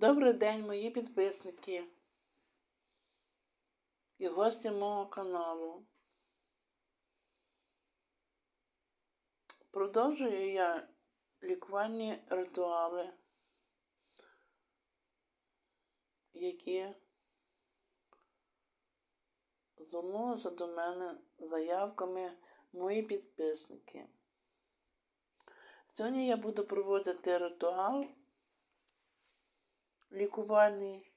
Добрий день, мої підписники і гості мого каналу. Продовжую я лікувальні ритуали, які звернулися до мене заявками мої підписники. Сьогодні я буду проводити ритуал лікувальний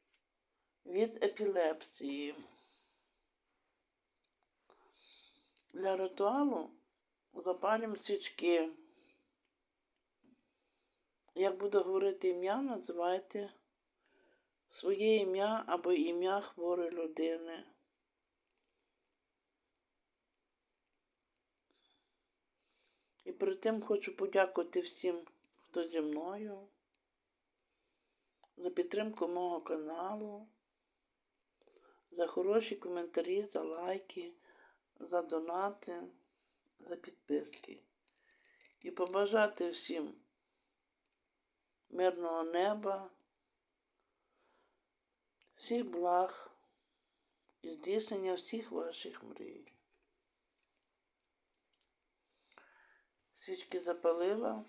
від епілепсії. Для ритуалу запалюємо свічки. Як буду говорити ім'я, називайте своє ім'я або ім'я хворої людини. І перед тим хочу подякувати всім, хто зі мною за підтримку мого каналу, за хороші коментарі, за лайки, за донати, за підписки. І побажати всім мирного неба, всіх благ і здійснення всіх ваших мрій. Свічки запалила.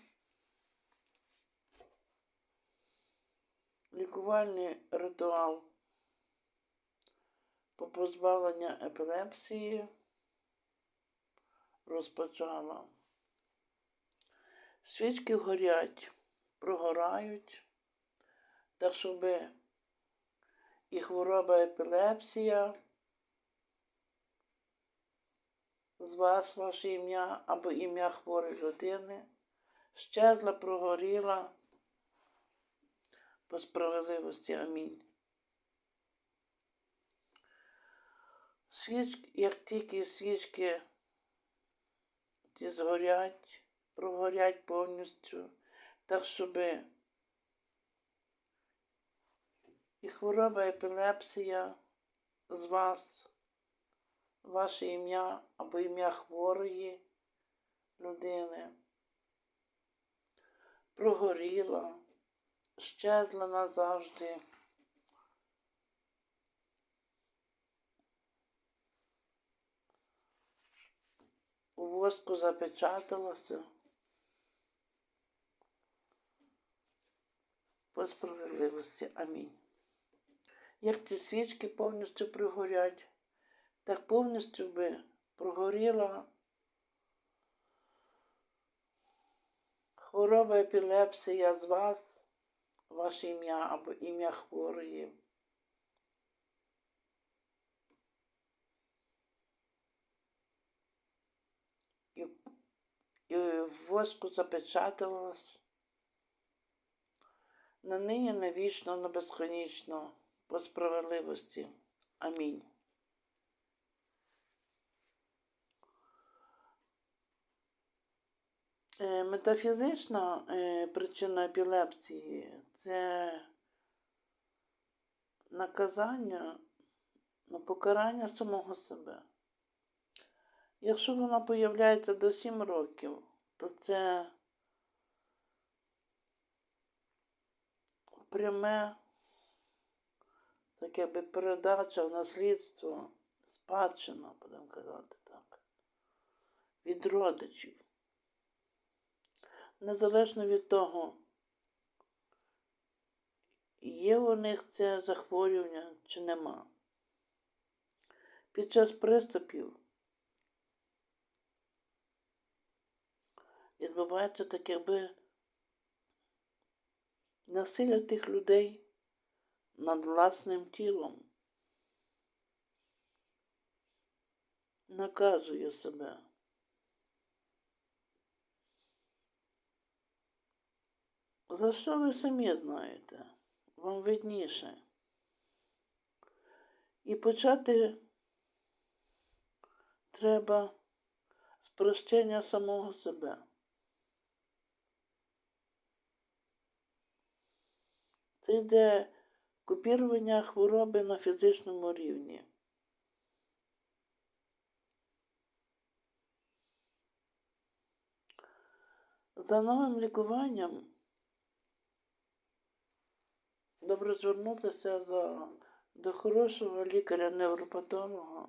Лікувальний ритуал по позбавленню епілепсії розпочала. Свічки горять, прогорають, так щоб і хвороба епілепсія з вас, ваше ім'я або ім'я хворої людини, щезла, прогоріла по справедливості. Амінь. Свічки, як тільки свічки ті згорять, прогорять повністю, так щоб і хвороба епілепсія з вас, ваше ім'я або ім'я хворої людини прогоріла щезла назавжди. У воску запечаталося. По справедливості. Амінь. Як ці свічки повністю пригорять, так повністю би прогоріла хвороба епілепсія з вас ваше ім'я або ім'я хворої. І, і в воску запечаталось на нині навічно, на безконечно, по справедливості. Амінь. Е, метафізична е, причина епілепсії це наказання на покарання самого себе. Якщо вона появляється до 7 років, то це пряме таке би передача в наслідство, спадщина, будемо казати так, від родичів. Незалежно від того, Є у них це захворювання чи нема? Під час приступів відбувається таке би насилля тих людей над власним тілом. Наказує себе. За що ви самі знаєте? Вам видніше. І почати треба з прощення самого себе. Це йде купірування хвороби на фізичному рівні. За новим лікуванням добре звернутися до, до хорошого лікаря-невропатолога.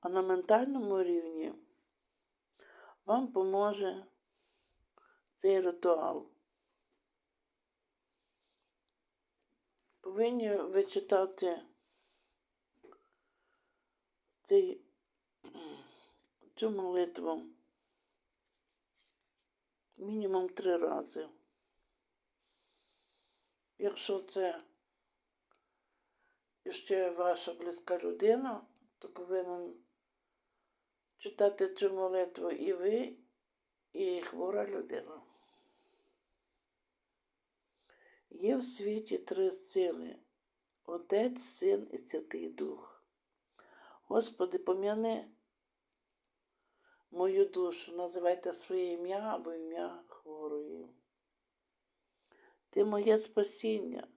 А на ментальному рівні вам поможе цей ритуал. Повинні ви читати цей, цю молитву мінімум три рази. Якщо це ще ваша близька людина, то повинен читати цю молитву і ви, і хвора людина. Є в світі три сили Отець, Син і Святий Дух. Господи, пом'яни мою душу, називайте своє ім'я або ім'я хворої. Ти моє спасіння,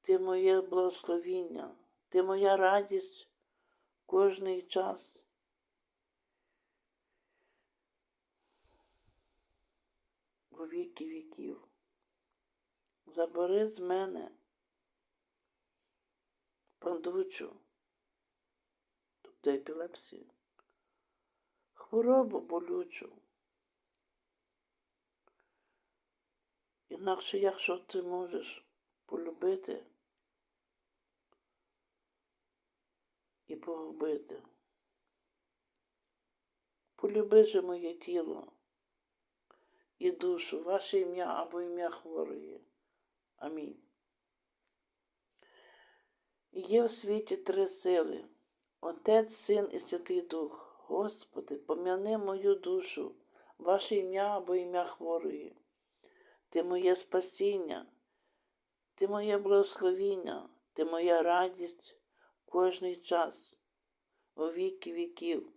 ти моє благословіння, ти моя радість кожний час. У віки віків. Забери з мене пандучу, тобто епілепсію, хворобу болючу. Інакше, якщо ти можеш полюбити і погубити, полюби же моє тіло і душу, ваше ім'я або ім'я хворої. Амінь. Є в світі три сили Отець, Син і Святий Дух. Господи, пом'яни мою душу, ваше ім'я або ім'я хворої. Ти моє спасіння, ти моє благословіння, ти моя радість кожний час, у віки віків.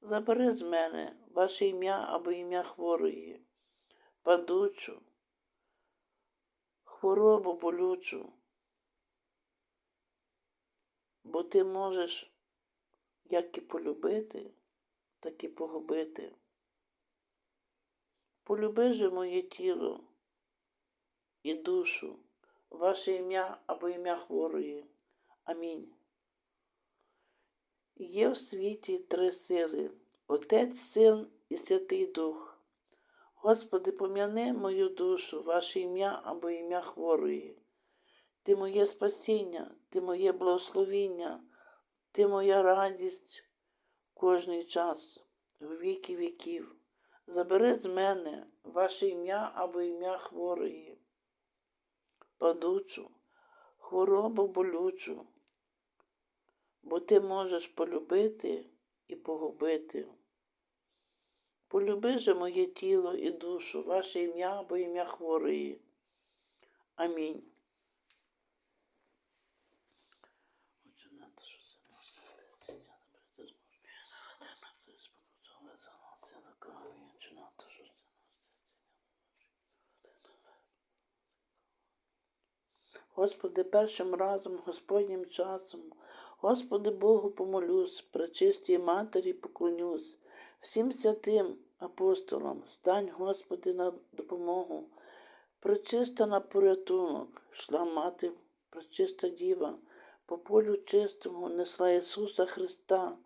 Забери з мене ваше ім'я або ім'я хворої, падучу, хворобу болючу, бо ти можеш як і полюбити, так і погубити. Полюби же моє тіло і душу, ваше ім'я або ім'я хворої. Амінь. Є в світі три сили Отець, Син і Святий Дух. Господи, пом'яни мою душу, ваше ім'я або ім'я хворої. Ти моє спасіння, ти моє благословіння, ти моя радість кожний час, в віки віків. Забери з мене ваше ім'я або ім'я хворої, падучу, хворобу болючу, бо ти можеш полюбити і погубити. Полюби же моє тіло і душу, ваше ім'я або ім'я хворої. Амінь. Господи, першим разом, Господнім часом, Господи Богу помолюсь, пречистій Матері поклонюсь, всім святим апостолам, стань, Господи, на допомогу, пречиста на порятунок, йшла мати, пречиста діва, по полю чистому несла Ісуса Христа,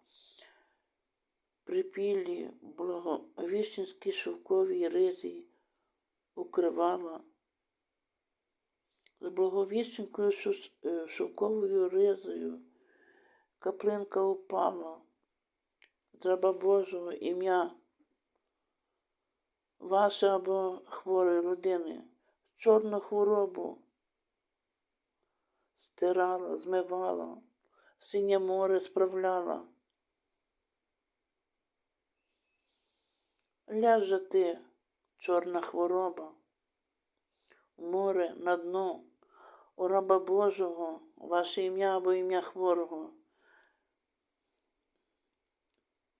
припіллі, благовіщенській шовковій ризі укривала з благовіщенкою е, шовковою ризою. Каплинка упала. Треба Божого ім'я ваше або хворої родини, чорну хворобу стирала, змивала, синє море справляла. Ляже ти, чорна хвороба, море на дно у раба Божого, ваше ім'я або ім'я хворого.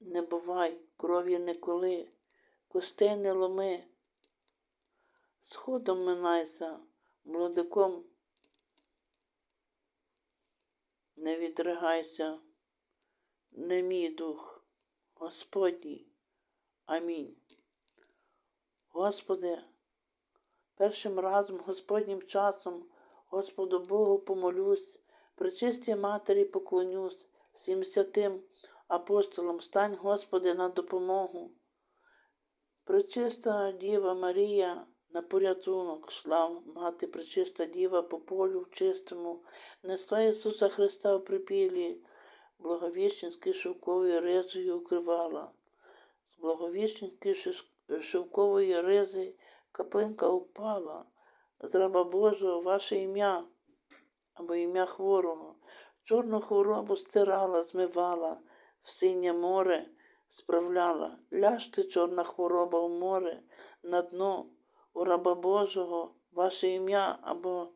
Не бувай, крові не коли, костей не ломи, сходом минайся, молодиком не відригайся, не мій дух, Господній, Амінь. Господи, першим разом Господнім часом, Господу Богу помолюсь, причистій Матері поклонюсь, всім святим апостолам стань, Господи, на допомогу. Пречиста Діва Марія на порятунок шла мати пречиста Діва по полю чистому, несла Ісуса Христа в припілі, благовіщенською шовковою ризою укривала. З благовіщенської шовкової ризи каплинка упала. З раба Божого ваше ім'я або ім'я хворого. Чорну хворобу стирала, змивала, в синє море справляла. Ляжте, чорна хвороба в море, на дно у раба Божого, ваше ім'я або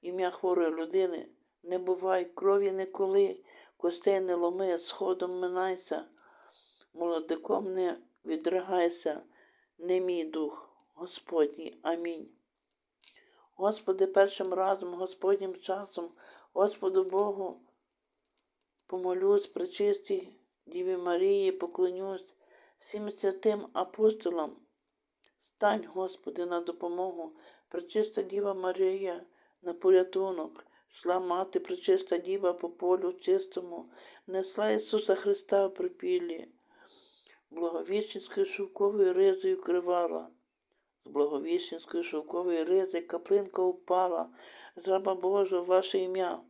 ім'я хворої людини. Не бувай, крові ніколи, костей не ломи, сходом минайся, молодиком не відригайся, не мій дух, Господній. Амінь. Господи, першим разом, Господнім часом, Господу Богу, помолюсь, причистій Діві Марії, поклонюсь всім святим апостолам. Стань, Господи, на допомогу, пречиста Діва Марія, на порятунок, йшла мати пречиста Діва по полю чистому, несла Ісуса Христа в припіллі, благовіщенською шовковою ризою кривала. З благовіщенської шовкової ризи каплинка упала, з раба Божого ваше ім'я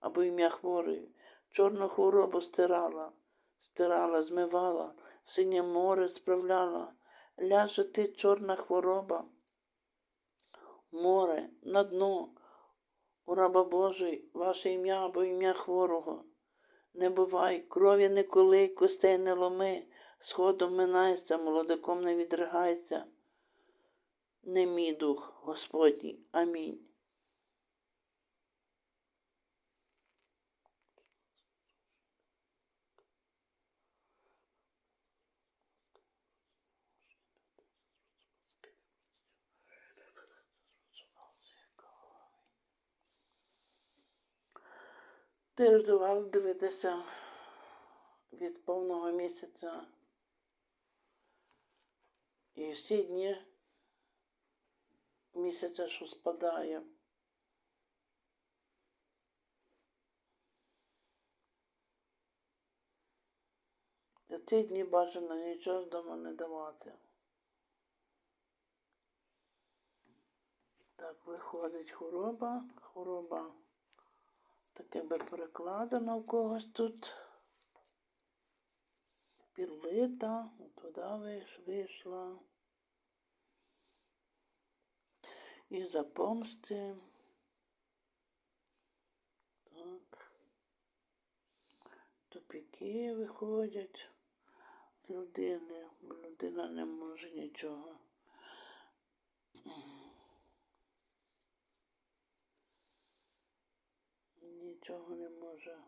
або ім'я хворої. Чорну хворобу стирала, стирала, змивала, синє море справляла. Ляже ти, чорна хвороба. Море, на дно, у раба Божий, ваше ім'я або ім'я хворого. Не бувай, крові не коли, костей не ломи, сходом минайся, молодиком не відригайся. Не мій дух, Господній. Амінь. Ти рятував дивитися від повного місяця і всі дні місяця, що спадає. І ті дні бажано нічого з не давати. Так, виходить хвороба, хвороба таке би перекладена в когось тут. Пірлита, туди вийшла. І за помсти. Так. Тупіки виходять з людини, бо людина не може нічого. Нічого не може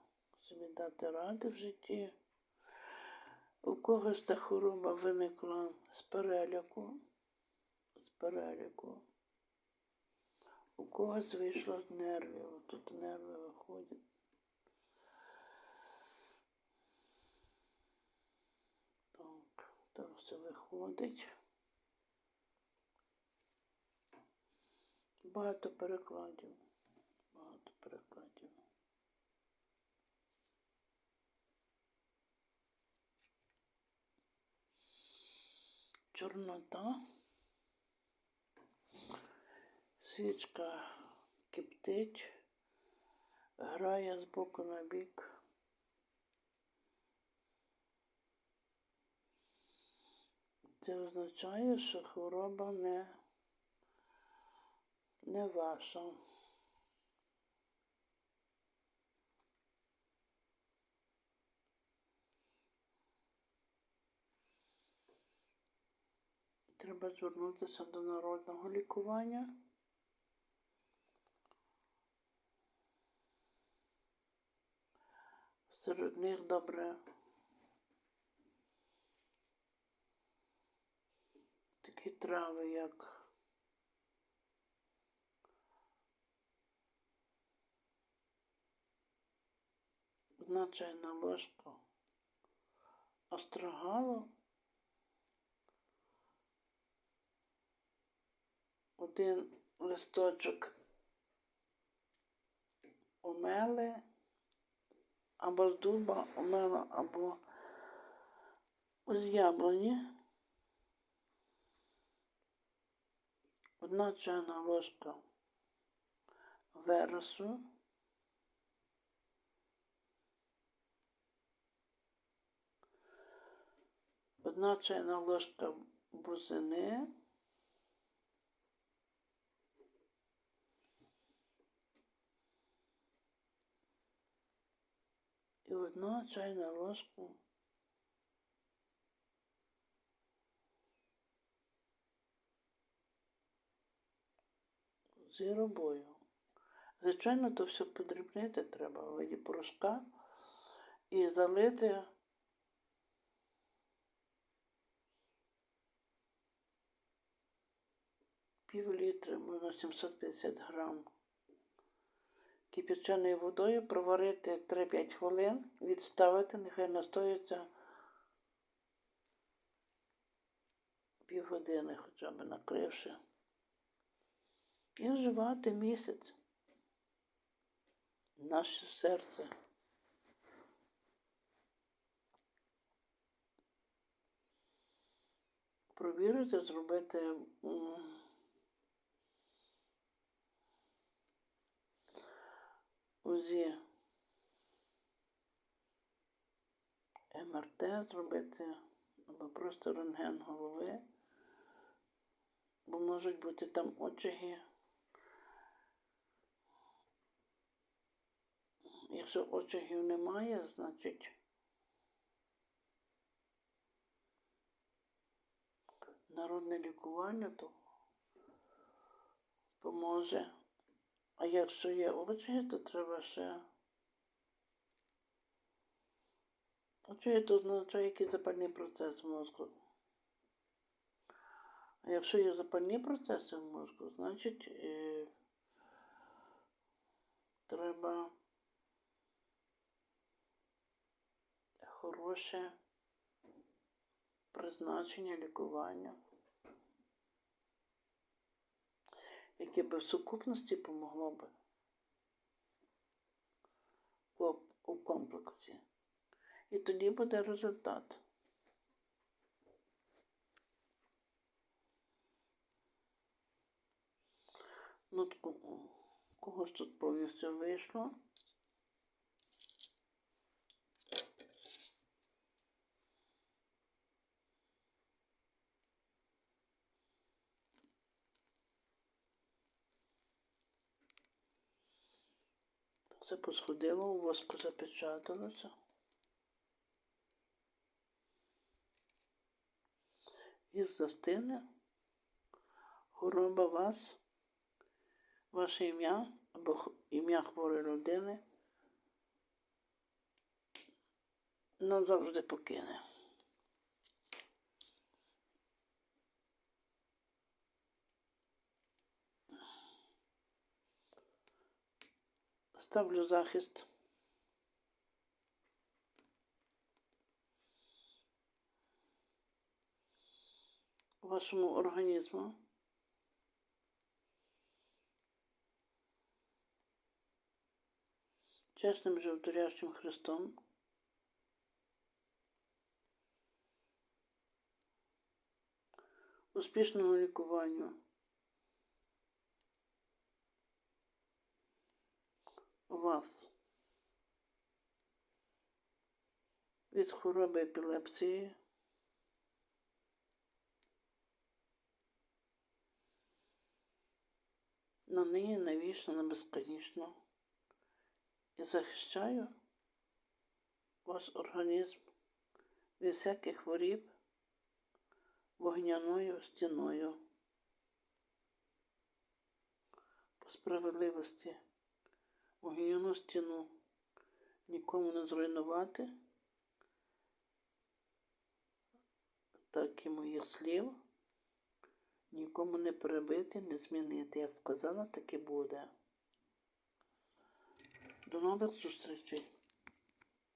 собі дати ради в житті. У когось та хвороба виникла з переляку, з переляку. У когось вийшло з нервів, тут нерви виходять. Так, так все виходить. Багато перекладів. Багато перекладів. Чорнота. Свічка киптить, грає з боку на бік. Це означає, що хвороба не, не ваша. Треба звернутися до народного лікування. Серед них добре такі трави, як одна чайна ложка острогало. Один листочок омели, або з дуба омела, або з яблуні. Одна чайна ложка вересу. Одна чайна ложка бузини. Одна чайна ложка зіробою. Звичайно, то все подрібнити треба в виді порошка і залити пів літра, можна 750 грам. Кипяченою водою проварити 3-5 хвилин, відставити, нехай настоїться півгодини хоча б накривши. І вживати місяць наше серце. Провірити, зробити УЗІ МРТ зробити або просто рентген голови, бо можуть бути там очаги. Якщо очагів немає, значить народне лікування то поможе. А якщо є очаги, то треба ще. Очаги то означає якийсь запальний процес в мозку. А якщо є запальні процеси в мозку, значить е, треба хороше призначення лікування, яке би в сукупності помогло би у комплексі. І тоді буде результат. Ну, когось тут повністю вийшло. Все посходило, у воску запечаталося. І застине хвороба вас, ваше ім'я або ім'я хворої людини назавжди покине. Ставлю захист. Вашому організму. Чесним животворящим Христом. Успішному лікуванню. Вас від хвороби епілепсії. На неї навічно, на безконечно і захищаю ваш організм від всяких хворіб вогняною стіною. По справедливості вогняну стіну нікому не зруйнувати, так і моїх слів нікому не перебити, не змінити. Як сказала, так і буде. До нових зустрічей.